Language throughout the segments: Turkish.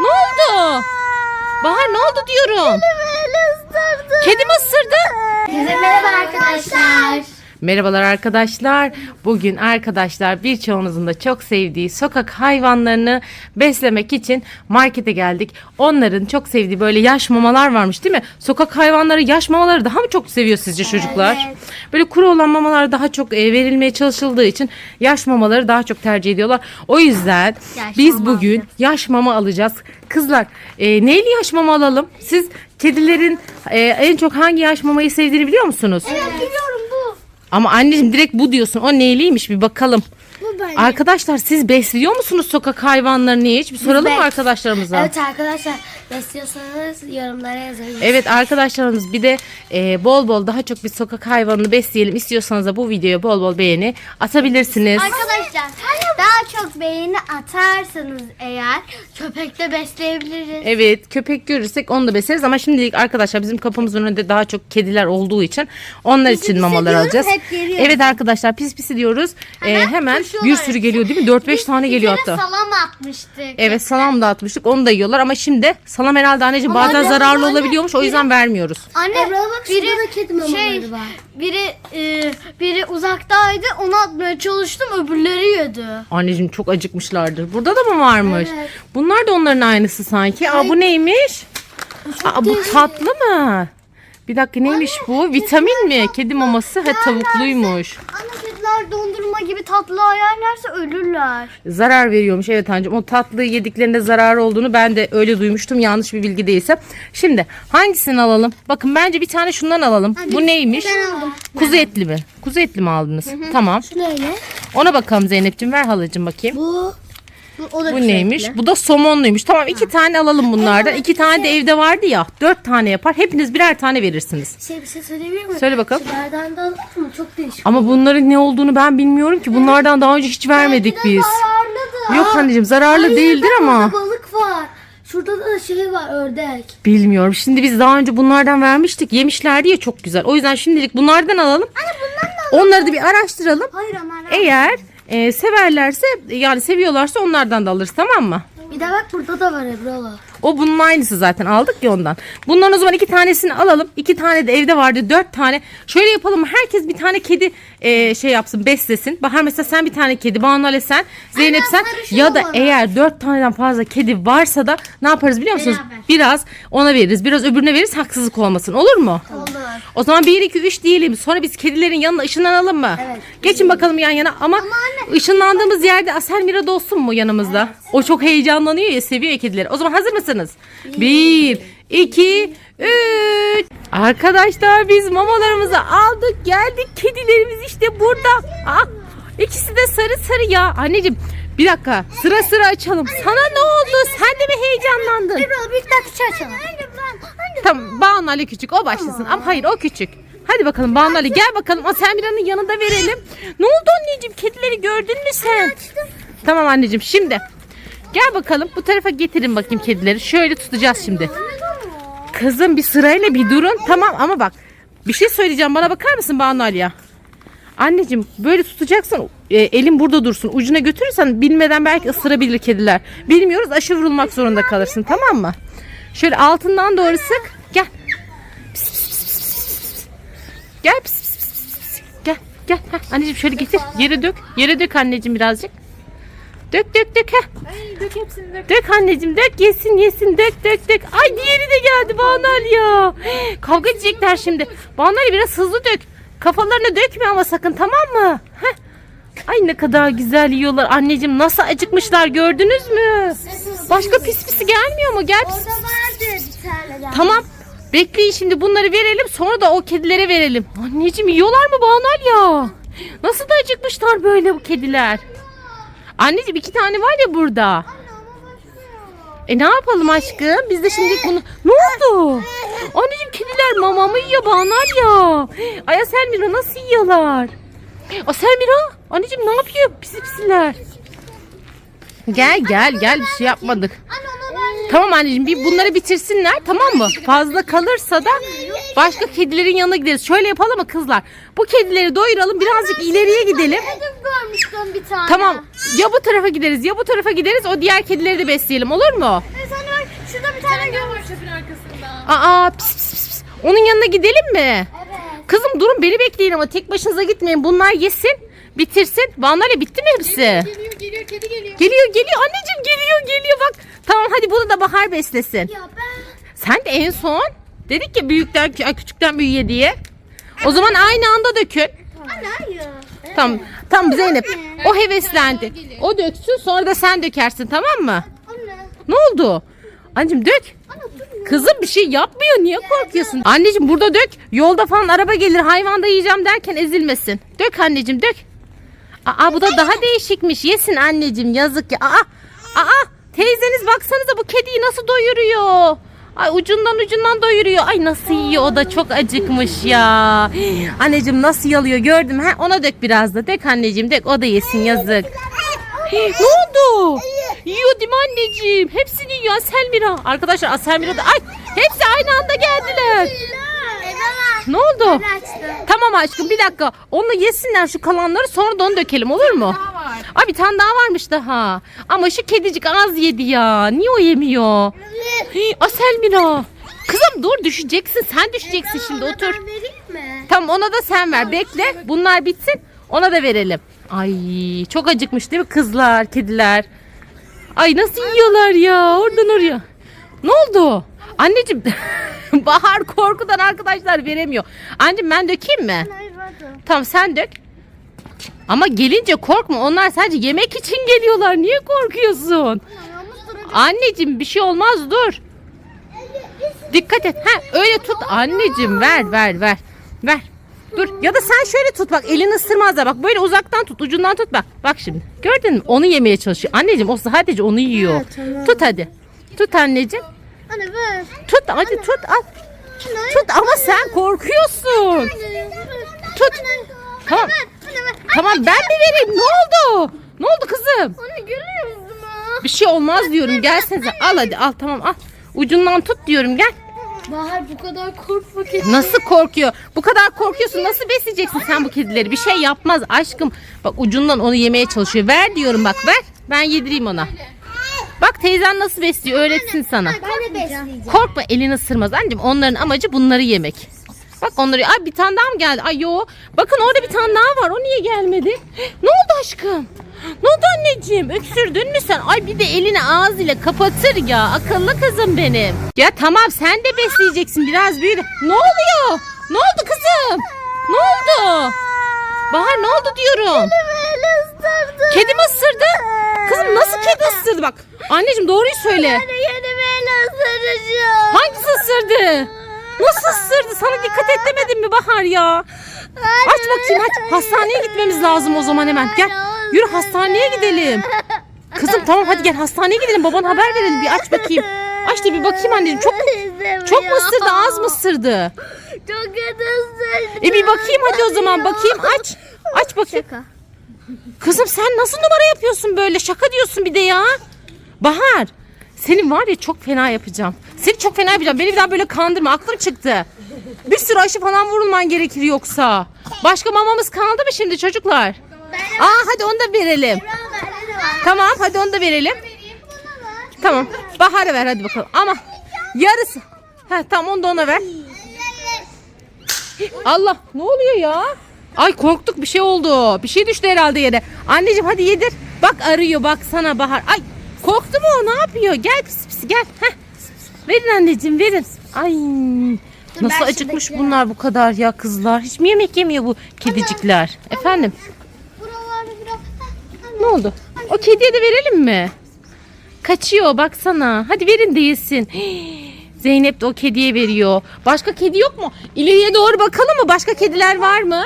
Ne oldu? Bahar ne oldu diyorum. Kedi mi ısırdı? Herkese merhaba arkadaşlar. Merhabalar arkadaşlar. Bugün arkadaşlar birçoğunuzun da çok sevdiği sokak hayvanlarını beslemek için markete geldik. Onların çok sevdiği böyle yaş mamalar varmış değil mi? Sokak hayvanları yaş mamaları daha mı çok seviyor sizce çocuklar? Evet. Böyle kuru olan mamalar daha çok e, verilmeye çalışıldığı için yaş mamaları daha çok tercih ediyorlar. O yüzden Yaş biz bugün alacağız. yaş mama alacağız. Kızlar e, neyli yaş mama alalım? Siz kedilerin e, en çok hangi yaş mamayı sevdiğini biliyor musunuz? Evet biliyorum. Ama anneciğim direkt bu diyorsun. O neyliymiş bir bakalım. Bu bence. Arkadaşlar siz besliyor musunuz sokak hayvanlarını hiç? Bir soralım mı bes- arkadaşlarımıza? Evet arkadaşlar besliyorsanız yorumlara yazın. Evet arkadaşlarımız bir de e, bol bol daha çok bir sokak hayvanını besleyelim istiyorsanız da bu videoya bol bol beğeni atabilirsiniz. Arkadaşlar daha çok beğeni atarsanız eğer köpekte besleyebiliriz. Evet köpek görürsek onu da besleriz ama şimdilik arkadaşlar bizim kapımızın önünde daha çok kediler olduğu için onlar için pisi mamalar diyoruz, alacağız. hep geliyor. Evet arkadaşlar pis pisi diyoruz. E, Hemen hemen koşuyorlar. bir sürü geliyor değil mi? 4-5 tane geliyor Bir kere hatta. salam atmıştık. Evet salam da atmıştık onu da yiyorlar ama şimdi salam herhalde anneciğim Ama bazen anne, zararlı anne, olabiliyormuş o yüzden vermiyoruz. Anne biri şey biri e, biri uzaktaydı onu atmaya çalıştım öbürleri yedi. Anneciğim çok acıkmışlardır. Burada da mı varmış? Evet. Bunlar da onların aynısı sanki. Aa bu neymiş? Aa bu tatlı mı? Bir dakika neymiş bu? Vitamin mi? Kedi maması ha tavukluymuş. Anne kediler dondurma gibi tatlı yerlerse ölürler. Zarar veriyormuş evet anneciğim. O tatlı yediklerinde zarar olduğunu ben de öyle duymuştum. Yanlış bir bilgi değilse. Şimdi hangisini alalım? Bakın bence bir tane şundan alalım. bu neymiş? Ben aldım. Kuzu etli mi? Kuzu etli mi aldınız? Tamam. Böyle. Ona bakalım Zeynep'ciğim ver halacığım bakayım. Bu bu, o da Bu neymiş? Bu da somonluymuş. Tamam iki tane alalım bunlardan. İki tane de evde vardı ya. Dört tane yapar. Hepiniz birer tane verirsiniz. Şey bir şey söyleyebilir miyim? Söyle bakalım. Şunlardan da alalım mı? Çok değişik. Ama bunların ne olduğunu ben bilmiyorum ki. Bunlardan daha önce hiç vermedik Belki de biz. zararlıdır. Yok anneciğim zararlı Hayır, değildir bak, ama. Burada balık var. Şurada da şey var ördek. Bilmiyorum. Şimdi biz daha önce bunlardan vermiştik. Yemişlerdi ya çok güzel. O yüzden şimdilik bunlardan alalım. Anne bundan da Onları da bir araştıralım. Hayır onlar. Eğer e, severlerse yani seviyorlarsa onlardan da alırız tamam mı? Bir de bak burada da var Ebru'la. O bunun aynısı zaten aldık ya ondan. Bundan o zaman iki tanesini alalım. İki tane de evde vardı. Dört tane. Şöyle yapalım. Herkes bir tane kedi e, şey yapsın beslesin. Bahar mesela sen bir tane kedi. Banu Ale sen. Zeynep sen. Ya da olalım. eğer dört taneden fazla kedi varsa da ne yaparız biliyor musunuz? Beraber. Biraz ona veririz. Biraz öbürüne veririz. Haksızlık olmasın. Olur mu? Olur. O zaman 1 2 3 diyelim. Sonra biz kedilerin yanına ışınlanalım mı? Evet. Geçin bakalım yan yana ama, ışınlandığımız yerde Asel Mira da olsun mu yanımızda? O çok heyecanlanıyor ya, seviyor ya kedileri. O zaman hazır mısınız? 1 2 3 Arkadaşlar biz mamalarımızı aldık, geldik. Kedilerimiz işte burada. Ah, ikisi de sarı sarı ya. Anneciğim bir dakika sıra sıra açalım. Sana ne oldu? Sen de mi heyecanlandın? Ebru'la bir dakika açalım. Tamam Banu Ali küçük o başlasın ama hayır o küçük. Hadi bakalım Banu Ali gel bakalım o Semira'nın yanında verelim. Ne oldu anneciğim kedileri gördün mü sen? Tamam anneciğim şimdi gel bakalım bu tarafa getirin bakayım kedileri. Şöyle tutacağız şimdi. Kızım bir sırayla bir durun tamam ama bak bir şey söyleyeceğim bana bakar mısın Banu Ali'ye? Anneciğim böyle tutacaksın e, elin burada dursun ucuna götürürsen bilmeden belki ısırabilir kediler. Bilmiyoruz aşı vurulmak zorunda kalırsın tamam mı? Şöyle altından doğru sık gel. Gel pis. gel gel Heh, anneciğim şöyle getir yere dök yere dök anneciğim birazcık. Dök dök dök heh. dök hepsini dök. Dök anneciğim dök yesin yesin dök dök dök. Ay diğeri de geldi Banal ya. Kavga edecekler şimdi. Banal biraz hızlı dök. Kafalarına dökme ama sakın tamam mı? Heh. Ay ne kadar güzel yiyorlar. Anneciğim nasıl acıkmışlar gördünüz mü? Başka pis pisi gelmiyor mu? Gel pis daha. Tamam. Bekleyin şimdi bunları verelim sonra da o kedilere verelim. Anneciğim yiyorlar mı Banal ya? Nasıl da acıkmışlar böyle bu kediler. Anneciğim iki tane var ya burada. E ne yapalım aşkım? Biz de şimdi bunu... Ne oldu? Anneciğim kediler mamamı yiyor Banal ya. Ay Selmira nasıl yiyorlar? O Selmira anneciğim ne yapıyor pisi pisiler? Gel gel gel bir şey yapmadık. Tamam anneciğim bir bunları bitirsinler tamam mı? Fazla kalırsa da başka kedilerin yanına gideriz. Şöyle yapalım mı kızlar? Bu kedileri doyuralım birazcık ileriye gidelim. Hedef görmüştüm bir tane. Tamam ya bu tarafa gideriz ya bu tarafa gideriz o diğer kedileri de besleyelim olur mu? E sen Şurada bir tane Ne var çöpün arkasında? Aa pis pis pis. pis. Onun yanına gidelim mi? Evet. Kızım durun beni bekleyin ama tek başınıza gitmeyin. Bunlar yesin, bitirsin. Banlarya bitti mi hepsi? Geliyor geliyor kedi geliyor. Geliyor geliyor anneciğim geliyor geliyor bak. Tamam hadi bunu da Bahar beslesin. Ya ben. Sen de en son dedik ya büyükten küçükten büyüğe diye. O zaman aynı anda dökün. Anne hayır. Tamam. Tamam Zeynep. O heveslendi. O döksün sonra da sen dökersin tamam mı? Ne oldu? Anneciğim dök. Kızım bir şey yapmıyor. Niye korkuyorsun? Anneciğim burada dök. Yolda falan araba gelir hayvan da yiyeceğim derken ezilmesin. Dök anneciğim dök. Aa bu da daha değişikmiş. Yesin anneciğim yazık ya. Aa, aa teyzeniz baksanıza bu kediyi nasıl doyuruyor. Ay ucundan ucundan doyuruyor. Ay nasıl yiyor o da çok acıkmış ya. Anneciğim nasıl yalıyor gördüm. Ha ona dök biraz da. Dök anneciğim dök o da yesin yazık. ne oldu? Yiyor değil mi anneciğim? Hepsini yiyor Selmira. Arkadaşlar Selmira da ay hepsi aynı anda geldiler. Ne oldu? Açtım. Tamam aşkım bir dakika. Onu yesinler şu kalanları sonra da onu dökelim olur mu? Daha var. Bir tane daha varmış daha. Ama şu kedicik az yedi ya. Niye o yemiyor? Hii, Aselmira. Kızım dur düşeceksin. Sen düşeceksin şimdi otur. Ben vereyim mi? Tamam ona da sen ver. Bekle. Bunlar bitsin. Ona da verelim. Ay çok acıkmış değil mi kızlar, kediler? Ay nasıl yiyorlar ya oradan oraya. Ne oldu? Anneciğim Bahar korkudan arkadaşlar veremiyor. Anneciğim ben dökeyim mi? Hayır hadi. Tamam sen dök. Ama gelince korkma. Onlar sadece yemek için geliyorlar. Niye korkuyorsun? Anneciğim bir şey olmaz dur. Dikkat et. Ha öyle tut anneciğim. Ver ver ver. Ver. Dur ya da sen şöyle tut bak elini ısırmazlar bak böyle uzaktan tut ucundan tut bak bak şimdi gördün mü onu yemeye çalışıyor anneciğim o sadece onu yiyor tut hadi tut anneciğim Anne ver. tut hadi tut al tut ama sen korkuyorsun tut tamam Anne ver. tamam ben mi vereyim ne oldu ne oldu kızım Anne görüyor musun? bir şey olmaz diyorum gelsenize al hadi al tamam al ucundan tut diyorum gel Bahar bu kadar korkma ki. Nasıl korkuyor? Bu kadar korkuyorsun. Nasıl besleyeceksin sen bu kedileri? Bir şey yapmaz aşkım. Bak ucundan onu yemeye çalışıyor. Ver diyorum bak ver. Ben yedireyim ona. Bak teyzen nasıl besliyor öğretsin sana. Ben de besleyeceğim. Korkma elini ısırmaz anneciğim. Onların amacı bunları yemek. Bak onları ay bir tane daha mı geldi? Ay yo. Bakın orada bir tane daha var. O niye gelmedi? Ne oldu aşkım? Ne oldu anneciğim? Öksürdün mü sen? Ay bir de elini ağzıyla kapatır ya. Akıllı kızım benim. Ya tamam sen de besleyeceksin. Biraz büyü. de- Ne oluyor? Ne oldu kızım? Ne oldu? Bahar ne oldu diyorum. Beni ısırdı. Kedi mi ısırdı? Kızım nasıl kedi ısırdı bak. Anneciğim doğruyu söyle. Yeni beni ısıracağım. Hangisi ısırdı? Nasıl ısırdı? Sana dikkat et demedim mi Bahar ya? Aç bakayım aç. Hastaneye gitmemiz lazım o zaman hemen. Gel. Yürü hastaneye gidelim. Kızım tamam hadi gel hastaneye gidelim. Babana haber verelim. Bir aç bakayım. Aç da bir bakayım anneciğim. Çok mu, çok mu ısırdı? Az mı ısırdı? Çok kötü. E bir bakayım hadi o zaman. Bakayım aç. Aç bakayım. Şaka. Kızım sen nasıl numara yapıyorsun böyle? Şaka diyorsun bir de ya. Bahar. Senin var ya çok fena yapacağım. Seni çok fena yapacağım. Beni bir daha böyle kandırma. Aklım çıktı. Bir sürü aşı falan vurulman gerekir yoksa. Başka mamamız kaldı mı şimdi çocuklar? Aa hadi onu da verelim. Tamam hadi onu da verelim. Tamam. Bahar'a ver hadi bakalım. Ama yarısı. Ha tamam onu da ona ver. Allah ne oluyor ya? Ay korktuk bir şey oldu. Bir şey düştü herhalde yere. Anneciğim hadi yedir. Bak arıyor bak sana Bahar. Ay korktu mu o ne yapıyor? Gel pis pis gel. Heh. Verin anneciğim verin. Ay nasıl acıkmış bunlar bu kadar ya kızlar. Hiç mi yemek yemiyor bu kedicikler? Efendim Buralarda biraz... ne oldu? O kediye de verelim mi? Kaçıyor baksana. Hadi verin de yesin. Zeynep de o kediye veriyor. Başka kedi yok mu? İleriye doğru bakalım mı? Başka kediler var mı?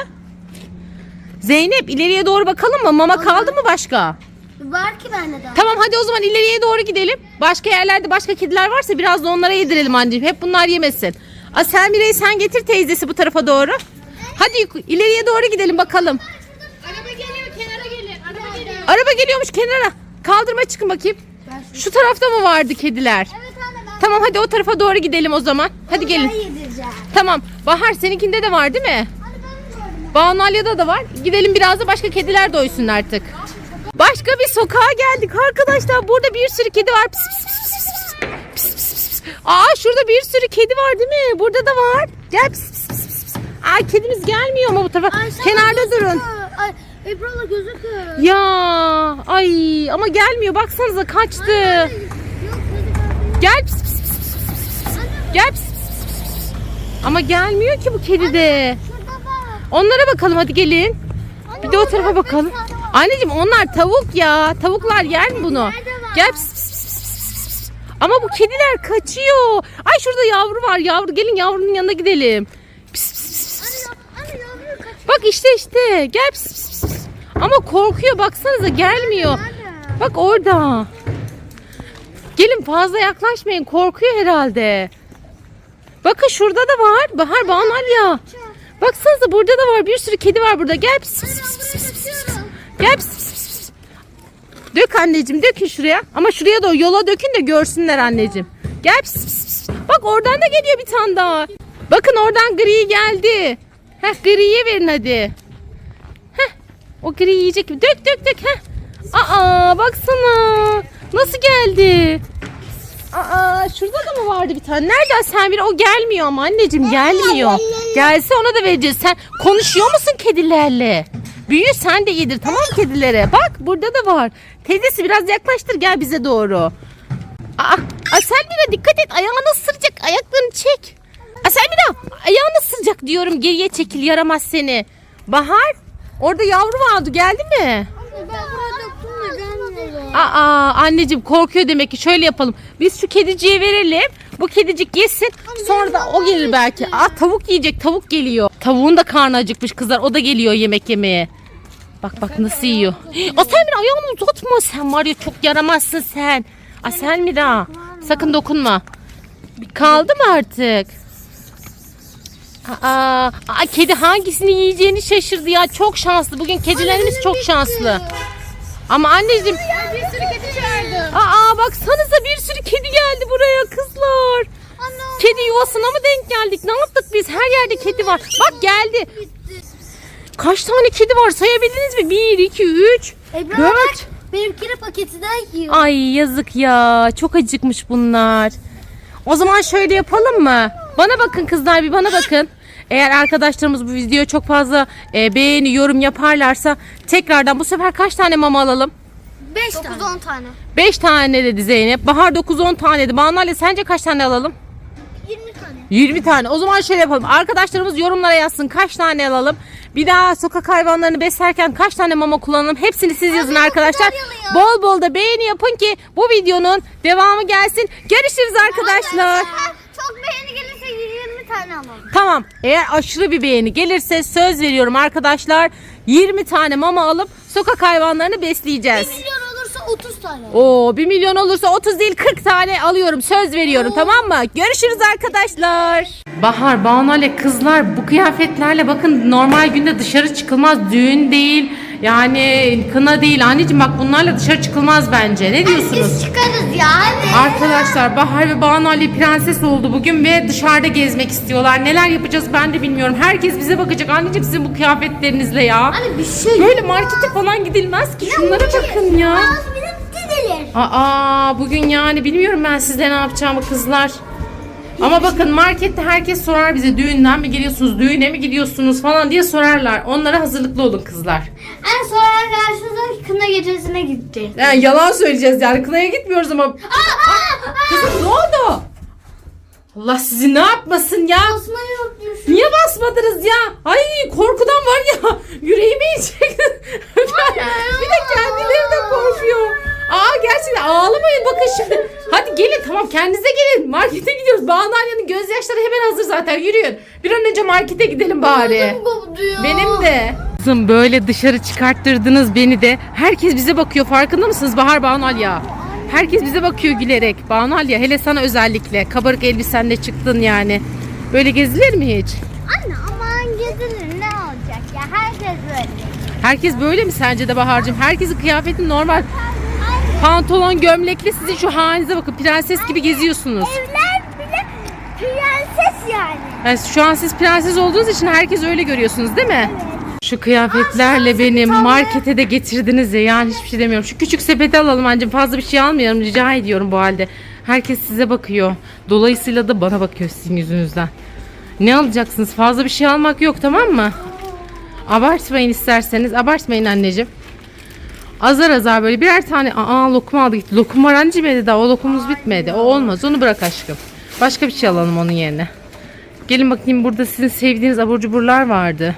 Zeynep ileriye doğru bakalım mı? Mama kaldı mı başka? Var ki bende daha. Tamam hadi o zaman ileriye doğru gidelim. Başka yerlerde başka kediler varsa biraz da onlara yedirelim anneciğim. Hep bunlar yemesin. Aselmire'yi sen getir teyzesi bu tarafa doğru. Hadi ileriye doğru gidelim bakalım. Araba geliyor kenara gelin. Araba geliyor. Araba geliyormuş kenara. Kaldırma çıkın bakayım. Şu tarafta mı vardı kediler? Evet Tamam hadi o tarafa doğru gidelim o zaman. Hadi gelin. yedireceğim. Tamam. Bahar seninkinde de var değil mi? Hadi ben de gördüm. Banu Alya'da da var. Gidelim biraz da başka kediler doysun artık. Başka bir sokağa geldik arkadaşlar. Burada bir sürü kedi var. Pis pis pis pis pis. Pis pis pis. Aa şurada bir sürü kedi var değil mi? Burada da var. Gel pis pis pis pis. pis. Aa kedimiz gelmiyor mu bu tarafa? Kenarda durun. Ay Ebru'la gözüküyor. Ya ay ama gelmiyor. Baksanıza kaçtı. Yok Gel pis. Gel pis pis pis pis. Ama gelmiyor ki bu kedi de. Onlara bakalım hadi gelin. Bir de o tarafa bakalım. Anneciğim onlar tavuk ya. Tavuklar yer mi bunu? Gel pis pis pis pis pis. Ama bu kediler kaçıyor. Ay şurada yavru var yavru. Gelin yavrunun yanına gidelim. Pis pis pis pis. Bak işte işte. Gel pis pis, pis. Ama korkuyor baksanıza gelmiyor. Bak orada. Gelin fazla yaklaşmayın. Korkuyor herhalde. Bakın şurada da var. Bahar Banalya. Baksanıza burada da var. Bir sürü kedi var burada. Gel pis pis pis pis pis pis. Gel pis pis pis pis. Dök anneciğim dökün şuraya. Ama şuraya da yola dökün de görsünler anneciğim. Gel pis pis pis. Bak oradan da geliyor bir tane daha. Bakın oradan gri geldi. Heh griye verin hadi. Heh. O gri yiyecek. Dök dök dök. Heh. Aa baksana. Nasıl geldi? Aa şurada da mı vardı bir tane? Nerede sen bir o gelmiyor ama anneciğim gelmiyor. Gelse ona da vereceğiz. Sen konuşuyor musun kedilerle? Büyü sen de yedir tamam kedilere? Bak burada da var. Teyzesi biraz yaklaştır gel bize doğru. Aa, Aselmira dikkat et ayağını ısıracak ayaklarını çek. Aselmira ayağını ısıracak diyorum geriye çekil yaramaz seni. Bahar orada yavru vardı geldi mi? Ben buraya döktüm de gelmiyor. Aa anneciğim korkuyor demek ki şöyle yapalım. Biz şu kediciye verelim. Bu kedicik yesin. Sonra da o gelir belki. Aa tavuk yiyecek. Tavuk geliyor. Tavuğun da karnı acıkmış kızlar. O da geliyor yemek yemeye. Bak bak nasıl yiyor. Aa sen bir ayağını uzatma. Sen var ya çok yaramazsın sen. Aa sen Mira. Sakın dokunma. Kaldı mı artık? Aa, aa, kedi hangisini yiyeceğini şaşırdı ya. Çok şanslı. Bugün kedilerimiz çok şanslı. Ama anneciğim Bir sürü kedi çağırdım. Aa baksanıza bir sürü kedi geldi buraya kızlar. Kedi yuvasına mı denk geldik? Ne yaptık biz? Her yerde kedi var. Bak geldi. Kaç tane kedi var sayabildiniz mi? 1, 2, 3, Ebru 4. bak. Benimkini paketinden yiyor. Ay yazık ya. Çok acıkmış bunlar. O zaman şöyle yapalım mı? Bana bakın kızlar bir bana bakın. Eğer arkadaşlarımız bu videoya çok fazla e, beğeni, yorum yaparlarsa tekrardan bu sefer kaç tane mama alalım? 5 tane. 9-10 tane. 5 tane dedi Zeynep. Bahar 9-10 tane dedi. Banu Ali sence kaç tane alalım? 20 tane. 20 tane. O zaman şöyle yapalım. Arkadaşlarımız yorumlara yazsın. Kaç tane alalım? Bir daha sokak hayvanlarını beslerken kaç tane mama kullanalım? Hepsini siz yazın arkadaşlar. Bol bol da beğeni yapın ki bu videonun devamı gelsin. Görüşürüz arkadaşlar. Çok beğeni gelirse 20 tane alalım. Tamam. Eğer aşırı bir beğeni gelirse söz veriyorum arkadaşlar. 20 tane mama alıp sokak hayvanlarını besleyeceğiz. Milyon olursa 30 tane. Oo 1 milyon olursa 30 değil 40 tane alıyorum söz veriyorum tamam mı? Görüşürüz arkadaşlar. Bahar, Banale kızlar bu kıyafetlerle bakın normal günde dışarı çıkılmaz. Düğün değil yani kına değil. Anneciğim bak bunlarla dışarı çıkılmaz bence. Ne diyorsunuz? Biz çıkarız ya hadi. Arkadaşlar Bahar ve Banu Ali prenses oldu bugün ve dışarıda gezmek istiyorlar. Neler yapacağız ben de bilmiyorum. Herkes bize bakacak. Anneciğim sizin bu kıyafetlerinizle ya. Hani bir şey Böyle markete falan gidilmez ki. Şunlara bakın ya. Dizilir. Aa bugün yani bilmiyorum ben sizle ne yapacağımı kızlar. Ama bakın markette herkes sorar bize düğünden mi geliyorsunuz, düğüne mi gidiyorsunuz falan diye sorarlar. Onlara hazırlıklı olun kızlar. En sonra karşınıza kına gecesine gideceğiz. Yani yalan söyleyeceğiz yani kınaya gitmiyoruz ama. Kızım ne oldu? Allah sizi ne yapmasın ya? Basmayı unutmuş. Niye basmadınız ya? Ay korkudan var ya yüreğime yiyecek. bir de kendileri de korkuyor. Aa gerçekten ağlamayın bakın şimdi. Hadi gelin tamam kendinize gelin. Markete gidiyoruz. Banu Alya'nın gözyaşları hemen hazır zaten yürüyün. Bir an önce markete gidelim bari. Benim de. Kızım böyle dışarı çıkarttırdınız beni de. Herkes bize bakıyor farkında mısınız Bahar Banu Alya? Herkes bize bakıyor gülerek. Banu Alya hele sana özellikle. Kabarık elbisenle çıktın yani. Böyle gezilir mi hiç? Anne aman gezilir ne olacak ya herkes böyle. Herkes böyle mi sence de Bahar'cığım? Herkesin kıyafeti normal. Pantolon, gömlekli sizin şu halinize bakın. Prenses gibi geziyorsunuz. Evler bile prenses yani. Yani şu an siz prenses olduğunuz için herkes öyle görüyorsunuz değil mi? Şu kıyafetlerle beni markete de getirdiniz ya yani hiçbir şey demiyorum. Şu küçük sepeti alalım anneciğim fazla bir şey almayalım rica ediyorum bu halde. Herkes size bakıyor. Dolayısıyla da bana bakıyor sizin yüzünüzden. Ne alacaksınız? Fazla bir şey almak yok tamam mı? Abartmayın isterseniz. Abartmayın anneciğim. Azar azar böyle birer tane aa lokum aldı gitti. Lokum var evde daha o lokumumuz bitmedi. O olmaz onu bırak aşkım. Başka bir şey alalım onun yerine. Gelin bakayım burada sizin sevdiğiniz abur cuburlar vardı.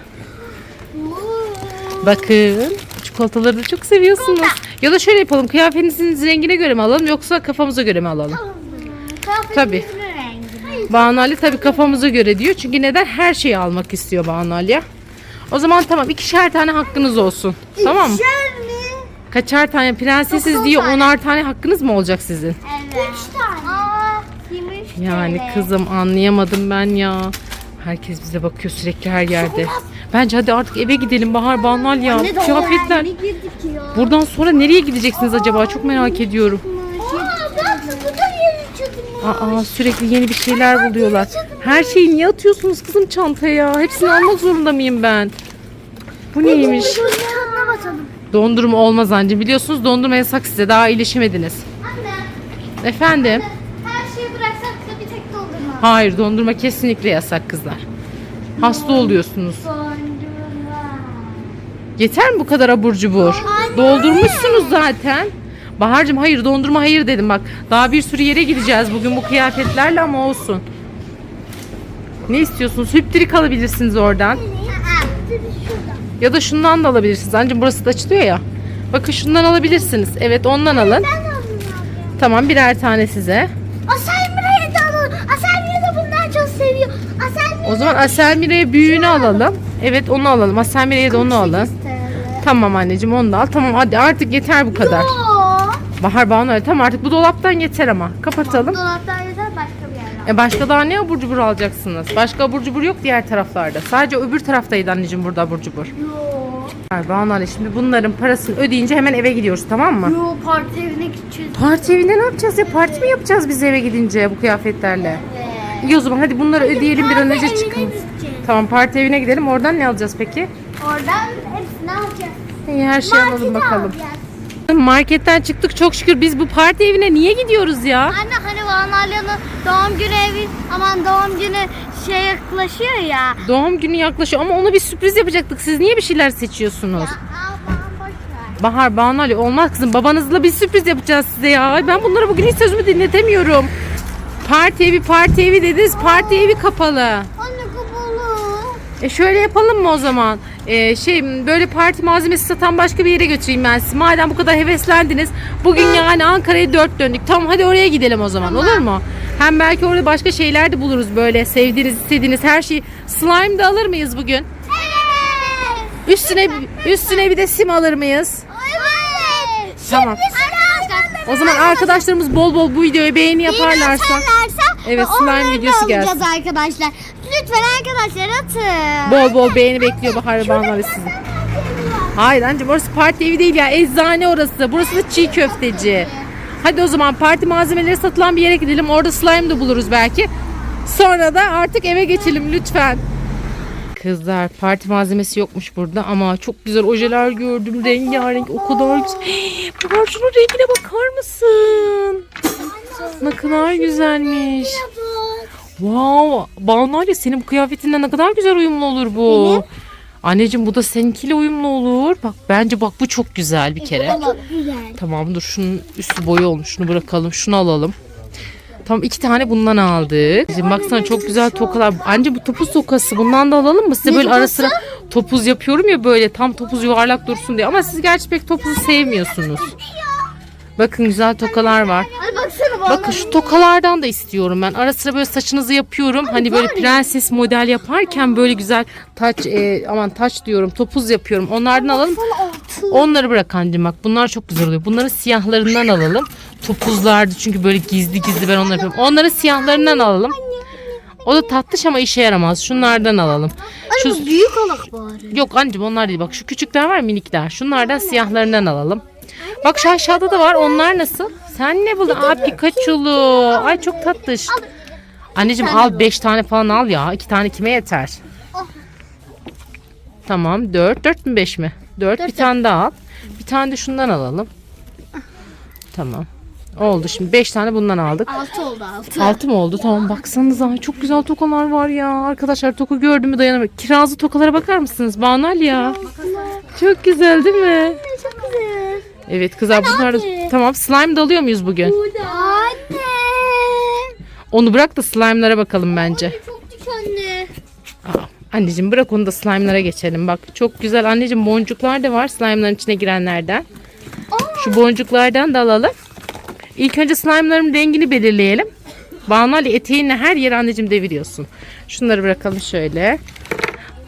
Bakın çikolataları da çok seviyorsunuz. Ya da şöyle yapalım kıyafetinizin rengine göre mi alalım yoksa kafamıza göre mi alalım? Tabii. Banu Ali tabii kafamıza göre diyor. Çünkü neden? Her şeyi almak istiyor Banu Ali. O zaman tamam ikişer tane hakkınız olsun. Tamam mı? Kaçar tane prensesiz diye onar tane hakkınız mı olacak sizin? Evet. Üç tane. Aa, 23 Yani TL. kızım anlayamadım ben ya. Herkes bize bakıyor sürekli her yerde. Bence hadi artık eve gidelim Bahar Banal ya. Ne de Kıyafetler. Ne girdik ya? Buradan sonra nereye gideceksiniz acaba? Çok merak ediyorum. Aa, bak bu da yeni çıkmış. Aa sürekli yeni bir şeyler buluyorlar. Her şeyi niye atıyorsunuz kızım çantaya? Hepsini almak zorunda mıyım ben? Bu neymiş? Tadına bakalım. Dondurma olmaz anca. Biliyorsunuz dondurma yasak size. Daha iyileşemediniz. Anne, Efendim? her şeyi bıraksak da bir tek doldurma. Hayır dondurma kesinlikle yasak kızlar. Hasta oluyorsunuz. Dondurma. Yeter mi bu kadar abur cubur? Doldurmuşsunuz zaten. Bahar'cığım hayır dondurma hayır dedim bak. Daha bir sürü yere gideceğiz bugün bu kıyafetlerle ama olsun. Ne istiyorsunuz? Hüptirik alabilirsiniz oradan. Ya da şundan da alabilirsiniz. Ancak burası da açılıyor ya. Bakın şundan alabilirsiniz. Evet ondan alın. Tamam birer tane size. Aselmira'ya da alın. Aselmira da bundan çok seviyor. Aselmira O zaman Aselmire'ye büyüğünü alalım. Evet onu alalım. Aselmire'ye de onu alın. Tamam anneciğim onu da al. Tamam hadi artık yeter bu kadar. Bahar Banu. Tamam artık bu dolaptan yeter ama. Kapatalım. Dolaptan yeter başka bir yerden. E başka daha ne abur cubur alacaksınız? Başka abur cubur yok diğer taraflarda. Sadece öbür taraftaydı anneciğim burada abur cubur. Bahar Banu Ali, şimdi bunların parasını ödeyince hemen eve gidiyoruz tamam mı? Yo parti evine gideceğiz. Parti evinde ne yapacağız ya? Parti mi yapacağız biz eve gidince bu kıyafetlerle? İyi o zaman hadi bunları ödeyelim bir an önce çıkalım. gideceğiz. Tamam parti evine gidelim. Oradan ne alacağız peki? Oradan hepsini alacağız. İyi her şeyi alalım bakalım. alacağız. Marketten çıktık çok şükür. Biz bu parti evine niye gidiyoruz ya? Anne hani Vanalya'nın doğum günü evi aman doğum günü şey yaklaşıyor ya. Doğum günü yaklaşıyor ama ona bir sürpriz yapacaktık. Siz niye bir şeyler seçiyorsunuz? Aman boş ver. Bahar, Banu Ali olmaz kızım. Babanızla bir sürpriz yapacağız size ya. Ay Ben bunlara bugün hiç sözümü dinletemiyorum. Parti evi, parti evi dediniz. Parti evi kapalı. E şöyle yapalım mı o zaman? E, şey böyle parti malzemesi satan başka bir yere götüreyim ben sizi. Madem bu kadar heveslendiniz. Bugün yani Ankara'ya dört döndük. Tamam hadi oraya gidelim o zaman olur mu? Hem belki orada başka şeyler de buluruz böyle sevdiğiniz istediğiniz her şeyi. Slime de alır mıyız bugün? Evet. Üstüne üstüne bir de sim alır mıyız? Evet. Tamam. O zaman arkadaşlarımız bol bol bu videoya beğeni yaparlarsa Evet, slime videosu gelsin. arkadaşlar. Lütfen arkadaşlar atın. bol bol beğeni bekliyor Bahar Ali sizi. Hayır anneciğim orası parti evi değil ya eczane orası. Burası da çiğ köfteci. Hadi o zaman parti malzemeleri satılan bir yere gidelim. Orada slime de buluruz belki. Sonra da artık eve geçelim lütfen. Kızlar parti malzemesi yokmuş burada ama çok güzel ojeler gördüm. Rengarenk o kadar güzel. Bahar şunun rengine bakar mısın? Ne kadar güzelmiş. Wow, Banu Ali senin bu kıyafetinle ne kadar güzel uyumlu olur bu. Anneciğim bu da seninkiyle uyumlu olur. Bak bence bak bu çok güzel bir kere. Çok güzel. Tamam dur şunun üstü boyu olmuş. Şunu bırakalım. Şunu alalım. Tamam iki tane bundan aldık. Şimdi baksana çok güzel tokalar. Anca bu topuz tokası. Bundan da alalım mı? Size böyle ara sıra topuz yapıyorum ya böyle tam topuz yuvarlak dursun diye. Ama siz gerçi pek topuzu sevmiyorsunuz. Bakın güzel tokalar var. Hadi baksana bana. Bakın şu tokalardan da istiyorum ben. Ara sıra böyle saçınızı yapıyorum. Hani böyle prenses model yaparken böyle güzel taç e, aman taç diyorum topuz yapıyorum. Onlardan alalım. Onları bırak anneciğim bak. Bunlar çok güzel oluyor. Bunları siyahlarından alalım. Topuzlardı çünkü böyle gizli gizli ben onları yapıyorum. Onları siyahlarından alalım. O da tatlış ama işe yaramaz. Şunlardan alalım. Şu Büyük olak bari. Yok anneciğim onlar değil. Bak şu küçükler var minikler. Şunlardan siyahlarından alalım. Bak şu aşağıda da var. Onlar nasıl? Sen ne buldun? Aa Pikachu'lu. Ay çok tatlış. Anneciğim al 5 tane falan al ya. 2 tane kime yeter? Tamam 4. 4 mü 5 mi? 4 bir tane daha al. Bir tane de şundan alalım. Tamam. Oldu şimdi 5 tane bundan aldık. Altı oldu altı. 6 mı oldu? Tamam baksanıza ay çok güzel tokalar var ya. Arkadaşlar toka gördüm mü dayanamıyorum. Kirazlı tokalara bakar mısınız? Banal ya. Çok güzel değil mi? Çok güzel. Evet kızlar bunlar da... Tamam slime da alıyor muyuz bugün? Anne. Onu bırak da slime'lara bakalım bence. Çok dik anne. Aa, anneciğim bırak onu da slime'lara geçelim. Bak çok güzel anneciğim boncuklar da var slime'ların içine girenlerden. Şu boncuklardan da alalım. İlk önce slime'ların rengini belirleyelim. Banu Ali eteğinle her yere anneciğim deviriyorsun. Şunları bırakalım şöyle.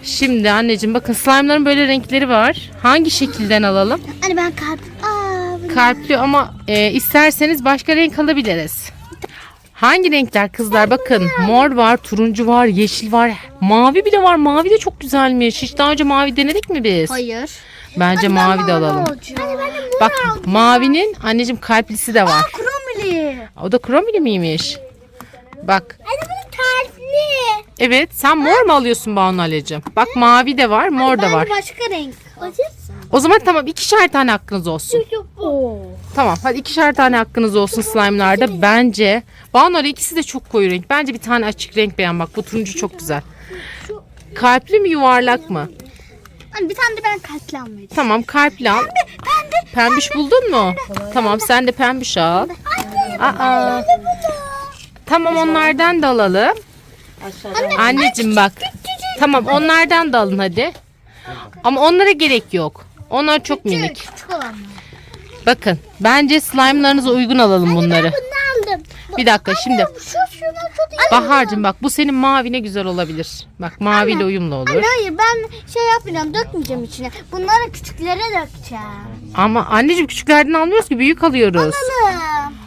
Şimdi anneciğim bakın slime'ların böyle renkleri var. Hangi şekilden alalım? Anne ben kalp. Aa, Kalpli ama e, isterseniz başka renk alabiliriz. Hangi renkler kızlar? Bakın mor var, turuncu var, yeşil var, mavi bile var. Mavi de çok güzelmiş. Hiç daha önce mavi denedik mi biz? Hayır. Bence mavi de alalım. Anne ben de Bak mavinin anneciğim kalplisi de var. kromili. O da kromili miymiş? Bak Anne bu kalpli. evet sen mor mu alıyorsun Banu Ali'cim? Bak mavi de var, mor da var. başka renk. Acırsın. O zaman tamam ikişer tane hakkınız olsun. Oo. Tamam hadi ikişer tane hakkınız olsun slime'larda. Bence Ali ikisi de çok koyu renk. Bence bir tane açık renk beğen bak. Bu turuncu çok güzel. Kalpli mi yuvarlak mı? Anne bir tane de ben kalpli almayacağım. Tamam kalpli al. Pembiş buldun mu? Tamam sen de pembiş al. Aa. Tamam onlardan da alalım. Anneciğim bak. Tamam onlardan da alın hadi. Ama onlara gerek yok. Onlar çok minik. Küçük olan mı? Bakın bence slime'larınıza uygun alalım bunları. Bunu aldım. Bir dakika şimdi. Şu şuna çok iyi. Bahar'cığım bak bu senin mavine güzel olabilir. Bak maviyle uyumlu olur. Anne hayır ben şey yapmayacağım dökmeyeceğim içine. Bunları küçüklere dökeceğim. Ama anneciğim küçüklerden almıyoruz ki büyük alıyoruz. Alım.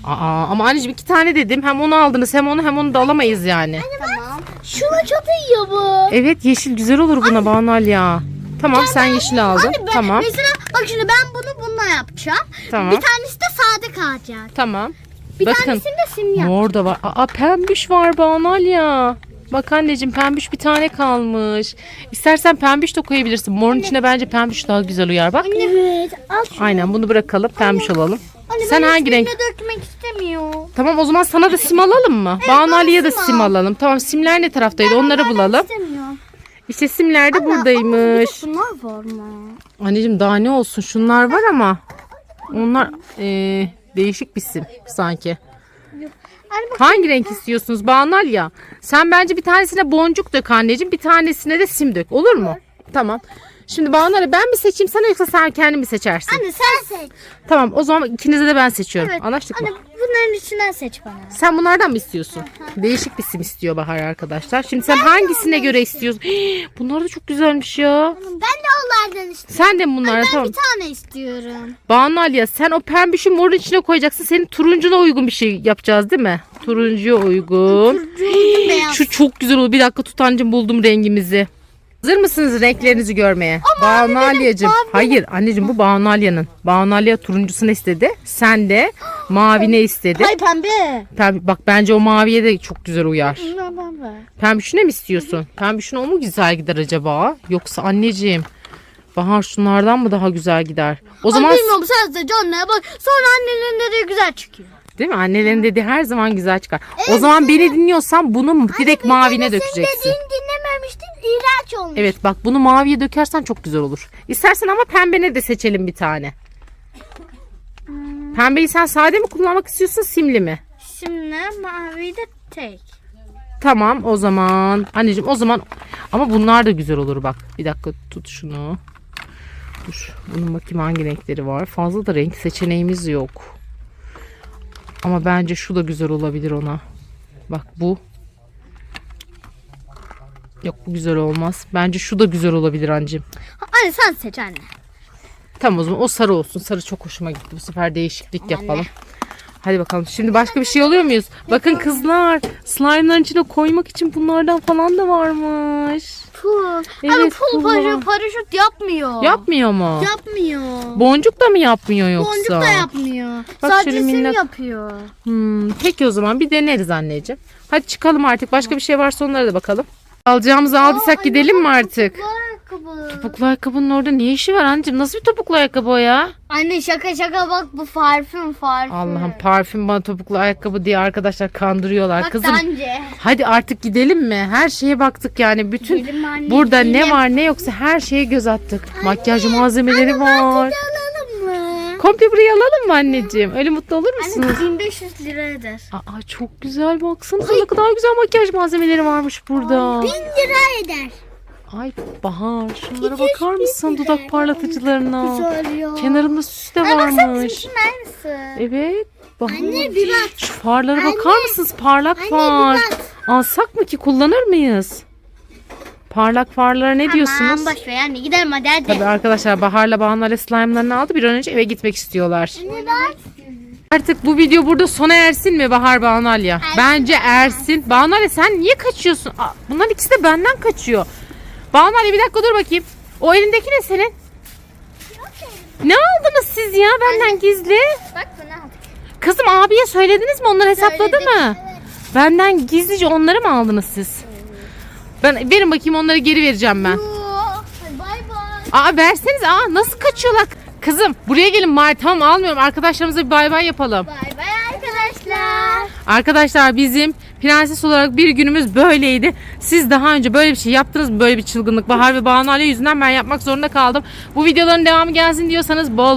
Aa, ama anneciğim iki tane dedim. Hem onu aldınız hem onu hem onu da alamayız yani. Tamam. Şuna çok iyi bu. Evet yeşil güzel olur buna Banal ya. Tamam sen yeşil aldın. Anne ben, Tamam. mesela bak şimdi ben bunu bununla yapacağım. Tamam. Bir tanesi de sade kalacak. Tamam. Bir Bakın tanesini de sim yap. mor da var. Aa pembiş var Banal ya. Bak anneciğim pembiş bir tane kalmış. İstersen pembiş de koyabilirsin. Morun içine bence pembiş daha güzel uyar bak. Evet. Al şunu. Aynen bunu bırakalım pembiş olalım. Anne, Sen ben hangi renk? üstüne dökmek istemiyorum. Tamam o zaman sana da sim alalım mı? Banu Ali'ye de sim alalım. Tamam simler ne taraftaydı onları bulalım. İstemiyorum. İşte simler de buradaymış. Bunlar var mı? Anneciğim daha ne olsun şunlar var ama onlar eee, değişik bir sim sanki. Bak Hangi renk istiyorsunuz Banal ya? Sen bence bir tanesine boncuk dök anneciğim bir tanesine de sim dök olur mu? Tamam. Şimdi Banal'e ben mi seçeyim sana yoksa sen kendin mi seçersin? anne sen seç. Tamam o zaman ikinize de ben seçiyorum. Evet. Anlaştık mı? Anne bunların içinden seç bana. Sen bunlardan mı istiyorsun? Değişik bir sim istiyor Bahar arkadaşlar. Şimdi sen hangisine göre istiyorsun? Hii, bunlar da çok güzelmiş ya. Ben de onlardan istiyorum. Sen de mi bunlardan? Ben Tamam. bir tane istiyorum. Banu Aliye sen o pembişi morun içine koyacaksın. Senin turuncuna uygun bir şey yapacağız değil mi? Turuncuya uygun. beyaz. Şu çok güzel oldu. Bir dakika tutancım buldum rengimizi. Hazır mısınız renklerinizi görmeye? Banu. Hayır anneciğim bu Banu Aliye turuncusunu istedi. Sen de mavine istedi. Ay pembe. Pembe, bak bence o maviye de çok güzel uyar. Pembe. Pembişine mi istiyorsun? Pembişine o mu güzel gider acaba? Yoksa anneciğim Bahar şunlardan mı daha güzel gider? O zaman bilmiyorum sen de canına bak. Sonra annenin de güzel çıkıyor. Değil mi? Annelerin dediği her zaman güzel çıkar. o zaman beni dinliyorsan bunu direkt mavine dökeceksin. dinlememiştim. İğrenç olmuş. Evet bak bunu maviye dökersen çok güzel olur. İstersen ama pembene de seçelim bir tane. Pembeyi sen sade mi kullanmak istiyorsun simli mi? Şimdi mavi de tek. Tamam o zaman. Anneciğim o zaman ama bunlar da güzel olur bak. Bir dakika tut şunu. Dur. Bunun bakayım hangi renkleri var. Fazla da renk seçeneğimiz yok. Ama bence şu da güzel olabilir ona. Bak bu. Yok bu güzel olmaz. Bence şu da güzel olabilir anneciğim. Anne sen seç anne. Tamam o zaman o sarı olsun. Sarı çok hoşuma gitti. Bu sefer değişiklik yapalım. Hadi bakalım. Şimdi başka bir şey oluyor muyuz? Bakın kızlar. Slime'ların içine koymak için bunlardan falan da varmış. Pul. Evet, Ama pul pul var. paraşüt, yapmıyor. Yapmıyor mu? Yapmıyor. Boncuk da mı yapmıyor yoksa? Boncuk da yapmıyor. Bak Sadece sim minnak- yapıyor. Hmm, peki o zaman bir deneriz anneciğim. Hadi çıkalım artık. Başka bir şey varsa onlara da bakalım. Alacağımızı aldıysak gidelim mi artık? Bak. Ayakkabı. Topuklu ayakkabının orada ne işi var anneciğim? Nasıl bir topuklu ayakkabı o ya? Anne şaka şaka bak bu parfüm parfüm. Allah'ım parfüm bana topuklu ayakkabı diye arkadaşlar kandırıyorlar. Bak Kızım bence. hadi artık gidelim mi? Her şeye baktık yani. Bütün Gidelim anne, burada ne gidelim. var ne yoksa her şeye göz attık. Makyaj malzemeleri var. alalım mı? Komple burayı alalım mı anneciğim? Öyle mutlu olur musunuz? Anne 1500 lira eder. Aa çok güzel baksanıza ne kadar güzel makyaj malzemeleri varmış burada. lira eder. Ay Bahar şunlara bakar mısın dudak parlatıcılarına? Güzel ya. Kenarında süs de varmış. aynısı. Evet. Bahar. Anne bir bak. Şu farlara bakar mısınız? Parlak far. Alsak mı ki kullanır mıyız? Parlak farlara ne diyorsunuz? Aman boş ver anne gidelim hadi hadi. Tabii arkadaşlar Bahar'la Banu'yla slime'larını aldı. Bir an önce eve gitmek istiyorlar. Anne bak. Artık bu video burada sona ersin mi Bahar Banalya? Bence ersin. Banalya sen niye kaçıyorsun? Aa, bunların ikisi de benden kaçıyor. Banalya bir dakika dur bakayım. O elindeki ne senin? Ne aldınız siz ya benden gizli? Bak bunu aldık. Kızım abiye söylediniz mi? Onlar hesapladı Söyledik, mı? Benden gizlice onları mı aldınız siz? Ben verin bakayım onları geri vereceğim ben. Hadi bay bay. Aa verseniz aa nasıl kaçıyorlar? Kızım buraya gelin bari tamam almıyorum. Arkadaşlarımıza bir bay bay yapalım. Bay bay arkadaşlar. Arkadaşlar bizim prenses olarak bir günümüz böyleydi. Siz daha önce böyle bir şey yaptınız mı? Böyle bir çılgınlık. Bahar ve Banu Ali yüzünden ben yapmak zorunda kaldım. Bu videoların devamı gelsin diyorsanız bol